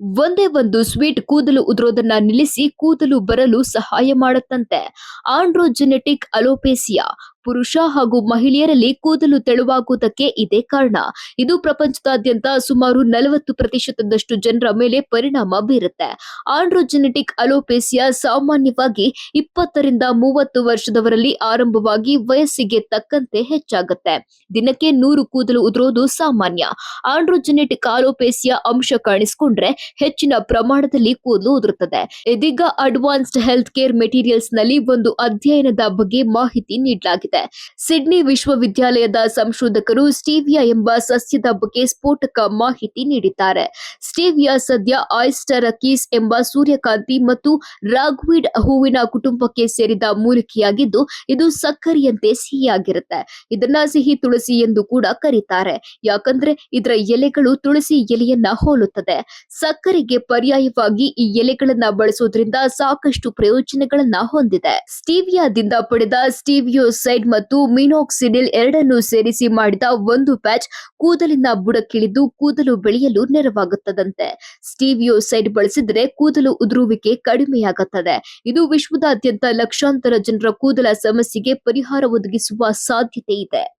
ಒಂದೇ ಒಂದು ಸ್ವೀಟ್ ಕೂದಲು ಉದುರೋದನ್ನ ನಿಲ್ಲಿಸಿ ಕೂದಲು ಬರಲು ಸಹಾಯ ಮಾಡುತ್ತಂತೆ. ಆಂಡ್ರೋಜೆನೆಟಿಕ್ ಅಲೋಪೇಸಿಯಾ ಪುರುಷ ಹಾಗೂ ಮಹಿಳೆಯರಲ್ಲಿ ಕೂದಲು ತೆಳುವಾಗುವುದಕ್ಕೆ ಇದೇ ಕಾರಣ. ಇದು ಪ್ರಪಂಚದಾದ್ಯಂತ ಸುಮಾರು ನಲವತ್ತು ಪ್ರತಿಶತದಷ್ಟು ಜನರ ಮೇಲೆ ಪರಿಣಾಮ ಬೀರುತ್ತೆ. ಆಂಡ್ರೋಜೆನೆಟಿಕ್ ಅಲೋಪೇಸಿಯಾ ಸಾಮಾನ್ಯವಾಗಿ ಇಪ್ಪತ್ತರಿಂದ ಮೂವತ್ತು ವರ್ಷದವರಲ್ಲಿ ಆರಂಭವಾಗಿ ವಯಸ್ಸಿಗೆ ತಕ್ಕಂತೆ ಹೆಚ್ಚಾಗುತ್ತೆ. ದಿನಕ್ಕೆ ನೂರು ಕೂದಲು ಉದುರೋದು ಸಾಮಾನ್ಯ. ಆಂಡ್ರೋಜೆನೆಟಿಕ್ ಅಲೋಪೇಸಿಯಾ ಅಂಶ ಕಾಣಿಸಿಕೊಂಡ್ರೆ ಹೆಚ್ಚಿನ ಪ್ರಮಾಣದಲ್ಲಿ ಕೂದಲು ಉದುರುತ್ತದೆ. ಇದೀಗ ಅಡ್ವಾನ್ಸ್ಡ್ ಹೆಲ್ತ್ ಕೇರ್ ಮೆಟೀರಿಯಲ್ಸ್ನಲ್ಲಿ ಒಂದು ಅಧ್ಯಯನದ ಬಗ್ಗೆ ಮಾಹಿತಿ ನೀಡಲಾಗಿದೆ. ಸಿಡ್ನಿ ವಿಶ್ವವಿದ್ಯಾಲಯದ ಸಂಶೋಧಕರು ಸ್ಟೀವಿಯಾ ಎಂಬ ಸಸ್ಯದ ಬಗ್ಗೆ ಸ್ಫೋಟಕ ಮಾಹಿತಿ ನೀಡಿದ್ದಾರೆ. ಸ್ಟೀವಿಯಾ ಸದ್ಯ ಆಯಿಸ್ಟರಕೀಸ್ ಎಂಬ ಸೂರ್ಯಕಾಂತಿ ಮತ್ತು ರಾಗ್ವಿಡ್ ಹೂವಿನ ಕುಟುಂಬಕ್ಕೆ ಸೇರಿದ ಮೂಲಿಕೆಯಾಗಿದ್ದು, ಇದು ಸಕ್ಕರೆಯಂತೆ ಸಿಹಿಯಾಗಿರುತ್ತೆ. ಇದನ್ನ ಸಿಹಿ ತುಳಸಿ ಎಂದು ಕೂಡ ಕರೀತಾರೆ. ಯಾಕಂದ್ರೆ ಇದರ ಎಲೆಗಳು ತುಳಸಿ ಎಲೆಯನ್ನ ಹೋಲುತ್ತದೆ. ಸಕ್ಕರೆಗೆ ಪರ್ಯಾಯವಾಗಿ ಈ ಎಲೆಗಳನ್ನ ಬಳಸೋದ್ರಿಂದ ಸಾಕಷ್ಟು ಪ್ರಯೋಜನಗಳನ್ನ ಹೊಂದಿದೆ. ಸ್ಟೀವಿಯಾದಿಂದ ಪಡೆದ ಸ್ಟೀವಿಯೋಸೈಡ್ ಮತ್ತು ಮಿನೋಕ್ಸಿಡಿಲ್ ಎರಡನ್ನು ಸೇರಿಸಿ ಮಾಡಿದ ಒಂದು ಪ್ಯಾಚ್ ಕೂದಲಿನ ಬುಡಕ್ಕಿಳಿದು ಕೂದಲು ಬೆಳೆಯಲು ನೆರವಾಗುತ್ತದಂತೆ. ಸ್ಟೀವಿಯೋಸೈಡ್ ಬಳಸಿದರೆ ಕೂದಲು ಉದುರುವಿಕೆ ಕಡಿಮೆಯಾಗುತ್ತದೆ. ಇದು ವಿಶ್ವದಾದ್ಯಂತ ಲಕ್ಷಾಂತರ ಜನರ ಕೂದಲ ಸಮಸ್ಯೆಗೆ ಪರಿಹಾರ ಒದಗಿಸುವ ಸಾಧ್ಯತೆ ಇದೆ